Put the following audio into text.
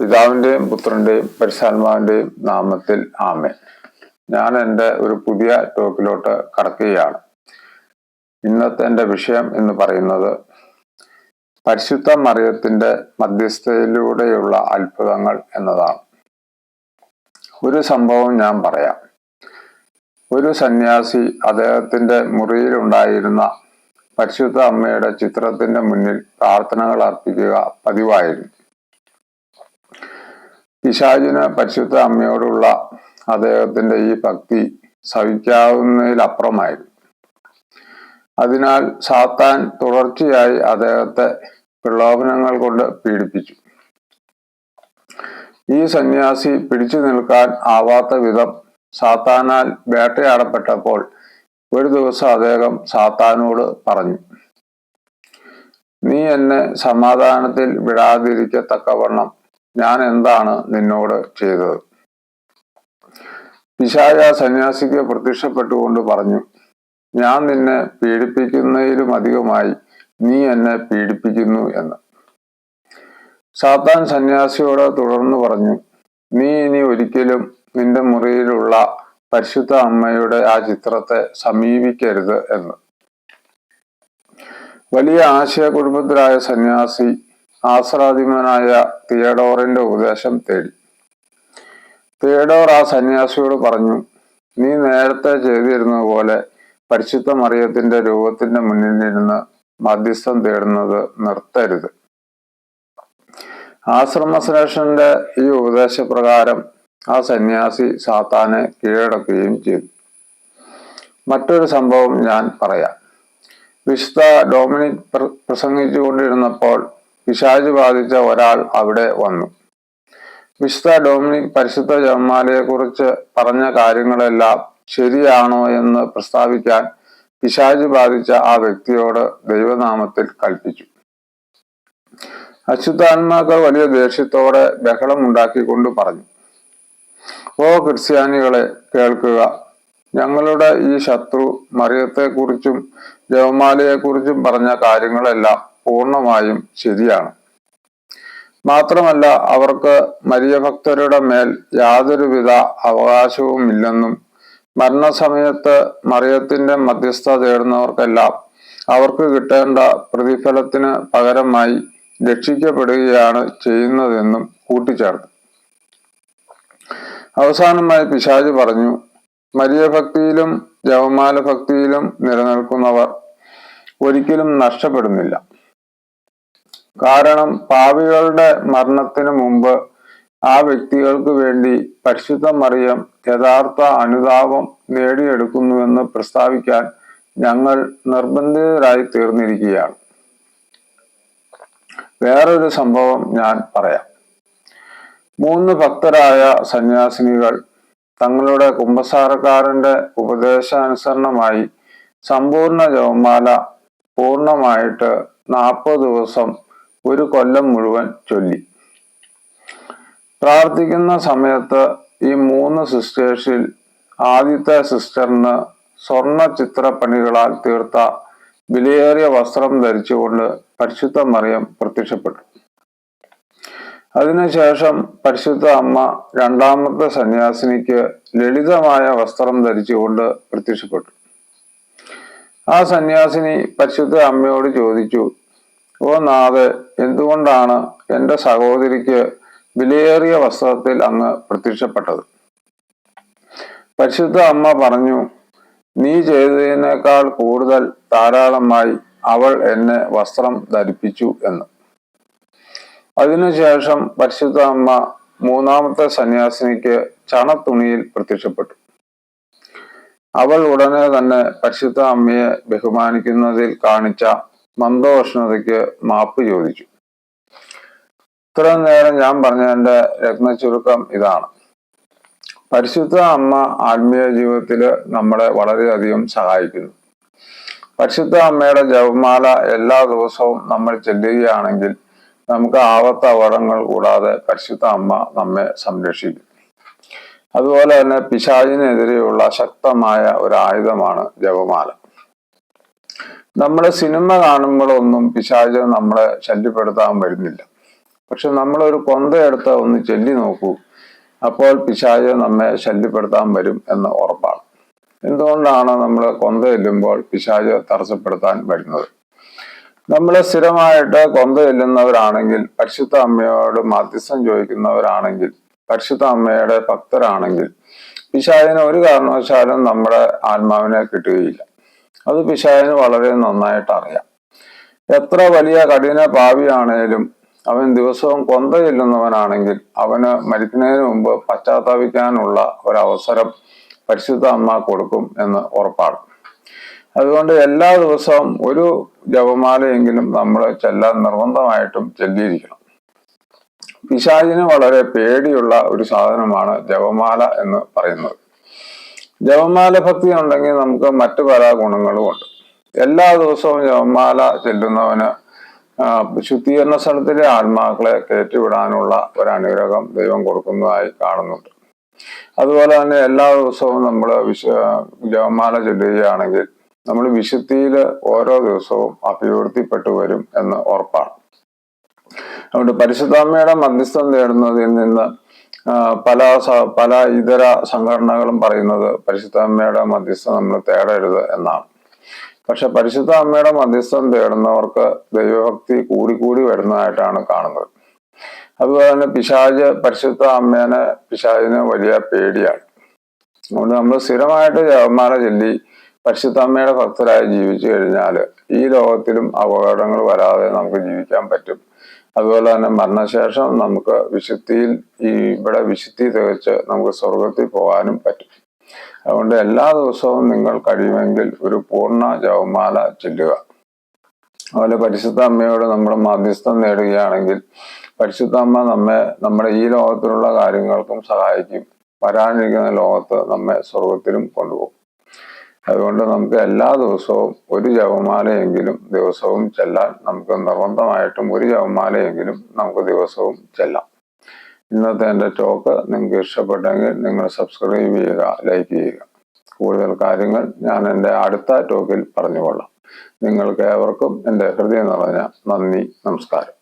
പിതാവിന്റെയും പുത്രന്റെയും പരിശാത്മാവിന്റെയും നാമത്തിൽ ആമേൻ. ഞാൻ എന്റെ ഒരു പുതിയ ടോക്കിലോട്ട് കടക്കുകയാണ്. ഇന്നത്തെ എന്റെ വിഷയം എന്ന് പറയുന്നത് പരിശുദ്ധ മറിയത്തിന്റെ മധ്യസ്ഥയിലൂടെയുള്ള അത്ഭുതങ്ങൾ എന്നതാണ്. ഒരു സംഭവം ഞാൻ പറയാം. ഒരു സന്യാസി അദ്ദേഹത്തിന്റെ മുറിയിലുണ്ടായിരുന്ന പരിശുദ്ധ അമ്മയുടെ ചിത്രത്തിന്റെ മുന്നിൽ പ്രാർത്ഥനകൾ അർപ്പിക്കുക പതിവായിരുന്നു. പിശാചിന് പരിശുദ്ധ അമ്മയോടുള്ള അദ്ദേഹത്തിന്റെ ഈ ഭക്തി സഹിക്കാവുന്നതിലപ്പുറമായിരുന്നു. അതിനാൽ സാത്താൻ തുടർച്ചയായി അദ്ദേഹത്തെ പ്രലോഭനങ്ങൾ കൊണ്ട് പീഡിപ്പിച്ചു. ഈ സന്യാസി പിടിച്ചു നിൽക്കാൻ ആവാത്ത വിധം സാത്താനാൽ വേട്ടയാടപ്പെട്ടപ്പോൾ ഒരു ദിവസം അദ്ദേഹം സാത്താനോട് പറഞ്ഞു നീ എന്നെ സമാധാനത്തിൽ വിടാതിരിക്കത്തക്കവണ്ണം ഞാൻ എന്താണ് നിന്നോട് ചെയ്തത്? പിശാച സന്യാസിക്ക് പ്രത്യക്ഷപ്പെട്ടുകൊണ്ട് പറഞ്ഞു ഞാൻ നിന്നെ പീഡിപ്പിക്കുന്നതിലും അധികമായി നീ എന്നെ പീഡിപ്പിക്കുന്നു എന്ന്. സാത്താൻ സന്യാസിയോട് തുടർന്ന് പറഞ്ഞു നീ ഇനി ഒരിക്കലും നിന്റെ മുറിയിലുള്ള പരിശുദ്ധ അമ്മയുടെ ആ ചിത്രത്തെ സമീപിക്കരുത് എന്ന്. വലിയ ആശയ കുടുംബത്തിലായ സന്യാസി ആശ്രാധിമനായ തിയഡോറിന്റെ ഉപദേശം തേടി. തിയഡോർ ആ സന്യാസിയോട് പറഞ്ഞു നീ നേരത്തെ ചെയ്തിരുന്ന പോലെ പരിശുദ്ധ മറിയത്തിന്റെ രൂപത്തിന്റെ മുന്നിൽ നിന്ന് മധ്യസ്ഥം തേടുന്നത് നിർത്തരുത്. ആശ്രമശ്രേഷ്ഠന്റെ ഈ ഉപദേശപ്രകാരം ആ സന്യാസി സാത്താനെ കീഴടക്കുകയും ചെയ്തു. മറ്റൊരു സംഭവം ഞാൻ പറയാം. വിശുദ്ധ ഡൊമിനിക് പ്രസംഗിച്ചുകൊണ്ടിരുന്നപ്പോൾ പിശാജ് ബാധിച്ച ഒരാൾ അവിടെ വന്നു. വിശുദ്ധ ഡൊമിനിക് പരിശുദ്ധ ജവന്മാരെ കുറിച്ച് പറഞ്ഞ കാര്യങ്ങളെല്ലാം ശരിയാണോ എന്ന് പ്രസ്താവിക്കാൻ പിശാജ് ബാധിച്ച ആ വ്യക്തിയോട് ദൈവനാമത്തിൽ കൽപ്പിച്ചു. അശുദ്ധാത്മാക്കൾ വലിയ ദേഷ്യത്തോടെ ബഹളം ഉണ്ടാക്കിക്കൊണ്ട് പറഞ്ഞു ഓ ക്രിസ്ത്യാനികളെ കേൾക്കുക. ഞങ്ങളുടെ ഈ ശത്രു മറിയത്തെക്കുറിച്ചും ജവമാലയെക്കുറിച്ചും പറഞ്ഞ കാര്യങ്ങളെല്ലാം പൂർണമായും ശരിയാണ്. മാത്രമല്ല അവർക്ക് മരിയഭക്തരുടെ മേൽ യാതൊരുവിധ അവകാശവും ഇല്ലെന്നും മരണസമയത്ത് മറിയത്തിന്റെ മധ്യസ്ഥ തേടുന്നവർക്കെല്ലാം അവർക്ക് കിട്ടേണ്ട പ്രതിഫലത്തിന് പകരമായി രക്ഷിക്കപ്പെടുകയാണ് ചെയ്യുന്നതെന്നും കൂട്ടിച്ചേർത്തു. അവസാനമായി പിശാജ് പറഞ്ഞു മരിയഭക്തിയിലും ജവമാല ഭക്തിയിലും നിലനിൽക്കുന്നവർ ഒരിക്കലും നഷ്ടപ്പെടുന്നില്ല. കാരണം പാവികളുടെ മരണത്തിന് മുമ്പ് ആ വ്യക്തികൾക്ക് വേണ്ടി പരിശുദ്ധ മറിയം യഥാർത്ഥ അനുതാപം നേടിയെടുക്കുന്നുവെന്ന് പ്രസ്താവിക്കാൻ ഞങ്ങൾ നിർബന്ധിതരായി തീർന്നിരിക്കുകയാണ്. വേറൊരു സംഭവം ഞാൻ പറയാം. മൂന്ന് ഭക്തരായ സന്യാസിനികൾ തങ്ങളുടെ കുംഭസാരക്കാരന്റെ ഉപദേശാനുസരണമായി സമ്പൂർണ ജവമാല പൂർണമായിട്ട് നാൽപ്പത് ദിവസം ഒരു കൊല്ലം മുഴുവൻ ചൊല്ലി. പ്രാർത്ഥിക്കുന്ന സമയത്ത് ഈ മൂന്ന് സിസ്റ്റേഴ്സിൽ ആദ്യത്തെ സിസ്റ്ററിന് സ്വർണ ചിത്രപ്പണികളാൽ തീർത്ത വിലയേറിയ വസ്ത്രം ധരിച്ചുകൊണ്ട് പരിശുദ്ധ മറിയം പ്രത്യക്ഷപ്പെട്ടു. അതിനുശേഷം പരിശുദ്ധ അമ്മ രണ്ടാമത്തെ സന്യാസിനിക്ക് ലളിതമായ വസ്ത്രം ധരിച്ചുകൊണ്ട് പ്രത്യക്ഷപ്പെട്ടു. ആ സന്യാസിനി പരിശുദ്ധ അമ്മയോട് ചോദിച്ചു ഓ നാഥ് എന്തുകൊണ്ടാണ് എന്റെ സഹോദരിക്ക് വിലയേറിയ വസ്ത്രത്തിൽ അങ്ങ് പ്രത്യക്ഷപ്പെട്ടത്? പരിശുദ്ധ അമ്മ പറഞ്ഞു നീ ചെയ്തതിനേക്കാൾ കൂടുതൽ ധാരാളമായി അവൾ എന്നെ വസ്ത്രം ധരിപ്പിച്ചു എന്ന്. അതിനുശേഷം പരിശുദ്ധ അമ്മ മൂന്നാമത്തെ സന്യാസിനിക്ക് ചണത്തുണിയിൽ പ്രത്യക്ഷപ്പെട്ടു. അവൾ ഉടനെ തന്നെ പരിശുദ്ധ അമ്മയെ ബഹുമാനിക്കുന്നതിൽ കാണിച്ച മന്ദോഷ്ണതയ്ക്ക് മാപ്പ് ചോദിച്ചു. ഇത്രയും നേരം ഞാൻ പറഞ്ഞതിന്റെ രത്നചുരുക്കം ഇതാണ്. പരിശുദ്ധ അമ്മ ആത്മീയ ജീവിതത്തിൽ നമ്മളെ വളരെയധികം സഹായിക്കുന്നു. പരിശുദ്ധ അമ്മയുടെ ജപമാല എല്ലാ ദിവസവും നമ്മൾ ചെല്ലുകയാണെങ്കിൽ നമുക്ക് ആപത്ത അപകടങ്ങൾ കൂടാതെ പരിശുദ്ധ അമ്മ നമ്മെ സംരക്ഷിക്കും. അതുപോലെ തന്നെ പിശാചിനെതിരെയുള്ള ശക്തമായ ഒരു ആയുധമാണ് ജപമാല. നമ്മൾ സിനിമ കാണുമ്പോഴൊന്നും പിശാച് നമ്മളെ ശല്യപ്പെടുത്താൻ വരുന്നില്ല. പക്ഷെ നമ്മളൊരു കൊന്തയെടുത്ത് ഒന്ന് ചൊല്ലി നോക്കൂ. അപ്പോൾ പിശാച് നമ്മെ ശല്യപ്പെടുത്താൻ വരും എന്ന് ഉറപ്പാണ്. എന്തുകൊണ്ടാണ് നമ്മൾ കൊന്ത ചെല്ലുമ്പോൾ പിശാച് തടസ്സപ്പെടുത്താൻ വരുന്നത്? നമ്മൾ സ്ഥിരമായിട്ട് കൊന്ത ചെല്ലുന്നവരാണെങ്കിൽ പരിശുദ്ധ അമ്മയോട് മധ്യസ്ഥം ചോദിക്കുന്നവരാണെങ്കിൽ പരിശുദ്ധ അമ്മയുടെ ഭക്തരാണെങ്കിൽ പിശാചിന് ഒരു കാരണവശാലും നമ്മുടെ ആത്മാവിനെ കിട്ടുകയില്ല. അത് പിശാചിന് വളരെ നന്നായിട്ട് അറിയാം. എത്ര വലിയ കഠിന ഭാവിയാണേലും അവൻ ദിവസവും കൊന്ത ചെല്ലുന്നവനാണെങ്കിൽ അവന് മരിക്കുന്നതിന് മുമ്പ് പശ്ചാത്താപിക്കാനുള്ള ഒരവസരം പരിശുദ്ധ അമ്മ കൊടുക്കും എന്ന് ഉറപ്പാണ്. അതുകൊണ്ട് എല്ലാ ദിവസവും ഒരു ജപമാലയെങ്കിലും നമ്മൾ ചെല്ലാൻ നിർബന്ധമായിട്ടും ചെല്ലിയിരിക്കണം. പിശാചിന് വളരെ പേടിയുള്ള ഒരു സാധനമാണ് ജപമാല എന്ന് പറയുന്നത്. ജപമാല ഭക്തി ഉണ്ടെങ്കിൽ നമുക്ക് മറ്റു പല ഗുണങ്ങളും ഉണ്ട്. എല്ലാ ദിവസവും ജപമാല ചെല്ലുന്നവന് ശുദ്ധീകരണ സ്ഥലത്തിലെ ആത്മാക്കളെ കയറ്റിവിടാനുള്ള ഒരു അനുഗ്രഹം ദൈവം കൊടുക്കുന്നതായി കാണുന്നുണ്ട്. അതുപോലെ തന്നെ എല്ലാ ദിവസവും നമ്മൾ വിശ ജപമാല ചൊല്ലുകയാണെങ്കിൽ നമ്മൾ വിശുദ്ധിയിൽ ഓരോ ദിവസവും അഭിവൃദ്ധിപ്പെട്ടു വരും എന്ന് ഉറപ്പാണ്. അതുകൊണ്ട് പരിശുദ്ധാമ്മയുടെ മധ്യസ്ഥം നേടുന്നതിൽ നിന്ന് പല പല ഇതര സംഘടനകളും പറയുന്നത് പരിശുദ്ധ അമ്മയുടെ മധ്യസ്ഥം നമ്മൾ തേടരുത് എന്നാണ്. പക്ഷെ പരിശുദ്ധ അമ്മയുടെ മധ്യസ്ഥം തേടുന്നവർക്ക് ദൈവഭക്തി കൂടിക്കൂടി വരുന്നതായിട്ടാണ് കാണുന്നത്. അതുപോലെ തന്നെ പിശാജ് പരിശുദ്ധ അമ്മേനെ പിശാജിന് വലിയ പേടിയാണ്. അതുകൊണ്ട് നമ്മൾ സ്ഥിരമായിട്ട് ജപമാല ചൊല്ലി പരിശുദ്ധ അമ്മയുടെ ഭക്തരായി ജീവിച്ചു കഴിഞ്ഞാൽ ഈ ലോകത്തിലും അപകടങ്ങൾ വരാതെ നമുക്ക് ജീവിക്കാൻ പറ്റും. അതുപോലെ തന്നെ മരണശേഷം നമുക്ക് വിശുദ്ധിയിൽ ഈ ഇവിടെ വിശുദ്ധി തികച്ച് നമുക്ക് സ്വർഗത്തിൽ പോകാനും പറ്റും. അതുകൊണ്ട് എല്ലാ ദിവസവും നിങ്ങൾ കഴിയുമെങ്കിൽ ഒരു പൂർണ ജവമാല ചൊല്ലുക. അതുപോലെ പരിശുദ്ധ അമ്മയോട് നമ്മൾ മധ്യസ്ഥം നേടുകയാണെങ്കിൽ പരിശുദ്ധ അമ്മ നമ്മെ നമ്മുടെ ഈ ലോകത്തിലുള്ള കാര്യങ്ങൾക്കും സഹായിക്കും. വരാനിരിക്കുന്ന ലോകത്ത് നമ്മെ സ്വർഗത്തിലും കൊണ്ടുപോകും. അതുകൊണ്ട് നമുക്ക് എല്ലാ ദിവസവും ഒരു ജപമാലയെങ്കിലും ദിവസവും ചെല്ലാൻ നമുക്ക് നിർബന്ധമായിട്ടും ഒരു ജപമാലയെങ്കിലും നമുക്ക് ദിവസവും ചെല്ലാം. ഇന്നത്തെ എന്റെ ടോക്ക് നിങ്ങൾക്ക് ഇഷ്ടപ്പെട്ടെങ്കിൽ നിങ്ങൾ സബ്സ്ക്രൈബ് ചെയ്യുക ലൈക്ക് ചെയ്യുക. കൂടുതൽ കാര്യങ്ങൾ ഞാൻ എന്റെ അടുത്ത ടോക്കിൽ പറഞ്ഞുകൊള്ളാം. നിങ്ങൾക്ക് ഏവർക്കും എന്റെ ഹൃദയം നിറഞ്ഞ നന്ദി നമസ്കാരം.